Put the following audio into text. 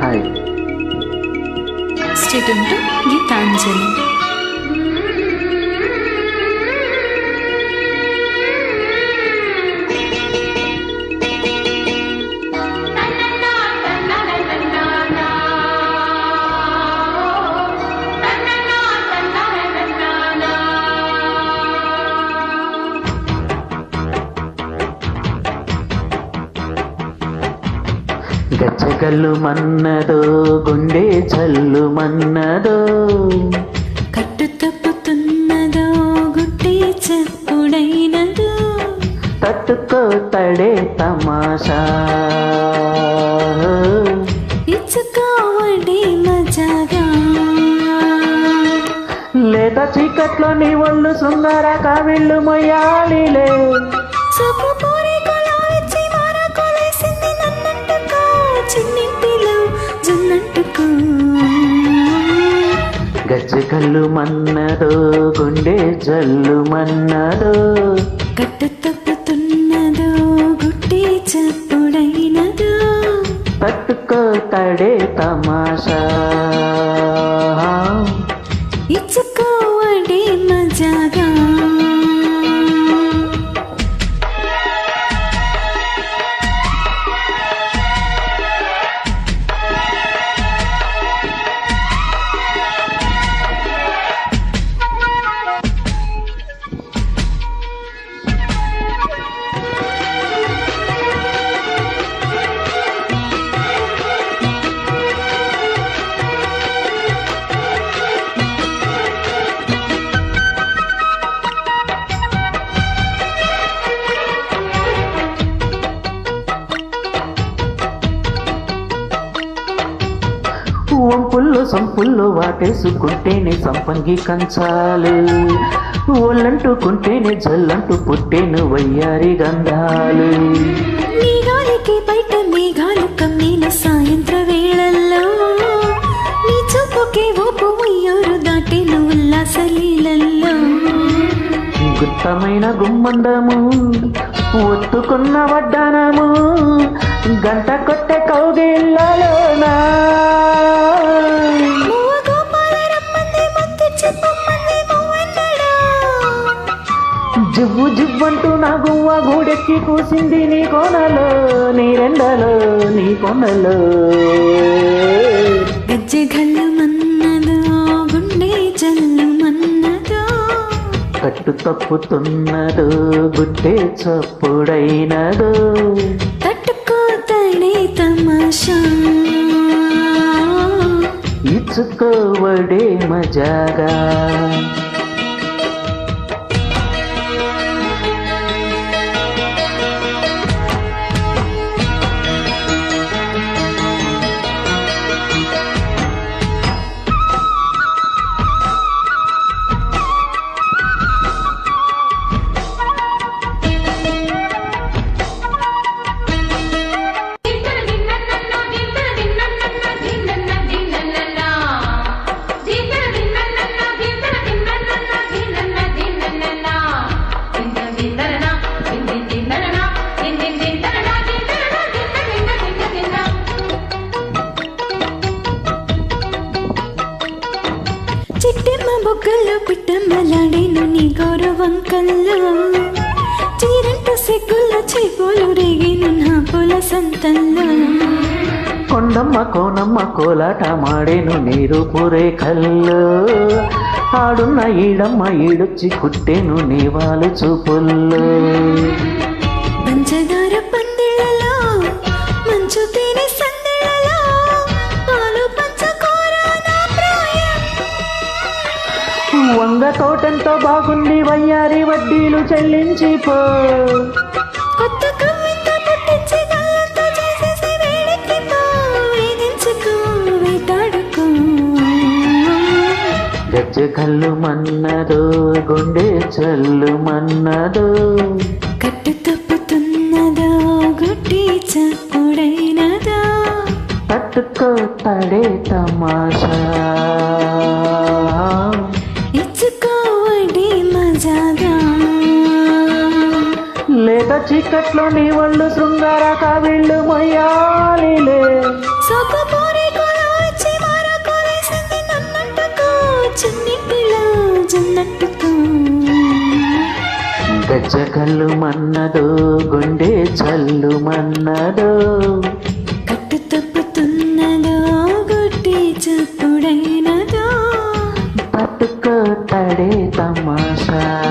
Hi స్టేట్ గీతాంజలి గచ్చగల్లు మన్నదో గుండె చల్లు మన్నదో. కట్టు తప్పుతున్నదో గుడ్డి చెప్పుడైనదో. తట్టుకో తడే తమాషా. ఇచ్చుకోవడి మజాగా. లేత చీకట్లో నీ ఒళ్ళు శృంగార కావిళ్ళు మొయ్యాలిలే. సొప్పు గచ్చగల్లు మన్నదో గుండె జల్లు మన్నదో. కట్టు సంపుల్లో వాటేసుకుంటేనే సంపంగి కంచాలు ఒళ్ళంటుకుంటేనే జల్లంటూ పుట్టేను వయ్యారి గంధాలు. బయట మేఘాలు కమ్మిన సాయంత్ర వేళల్లో. నీ చూపుకి ఊపు ఉయ్యూరు దాటిన ఉల్లాస లీలల్లో. గుత్తమైన గుమ్మందము ఒత్తుకున్న వడ్డానము గంట కొట్టే కౌగిళ్ళలోనా? జివ్వంటూ నా గువ్వ గూడెక్కి కూసింది నీ కోనలో నీ రెండలో నీ కొనలో. గజ్జె మన్నదో గుండె జల్లు మన్నదో కట్టు తప్పుతున్నదో గుడ్డే చప్పుడైనదో. తట్టుకోతడే తమాషా. ఇచ్చుకోవడే మజాగా. పిట్టమ్మలాడేను నీ గౌరవం కల్లో. చీరంట సిగ్గుల్లో చేపోలు రేగేను నా పొల సంతల్లో. కొండమ్మ కోనమ్మ కోలాట మాడేను నీరు పూరే కల్లో ఆడున్న ఈడమ్మ ఈడొచ్చి కుట్టేను నీ వాళ్ళు చూపుల్లో. పంచదార పందిళ్ళలో మంచు తేనె సందిళ్ళలో వంగ తోటంతో బాగుంది వయ్యారి వడ్డీలు చెల్లించిపో కొత్త కవ్వింత పుట్టించి గల్లంతా చేసేసి వేడెక్కిపో వేధించుకో వేటాడుకో. గజ్జ కల్లు మన్నదో గుండె చల్లు మన్నదో. కట్టు తప్పుతున్నదో గుడ్డి చప్పుడైనదో. తట్టుకో తడే తమాషా. చీకట్లో నీ వాళ్ళు శృంగార కవిళ్ళు మొయ్యాలిలే. గజ్జకల్లు మన్నదో గుండె చల్లు మన్నదో. కట్టు తప్పుతున్నదో గుట్టి చెప్పుడైనదో. పట్టుకో తడే తమాషా.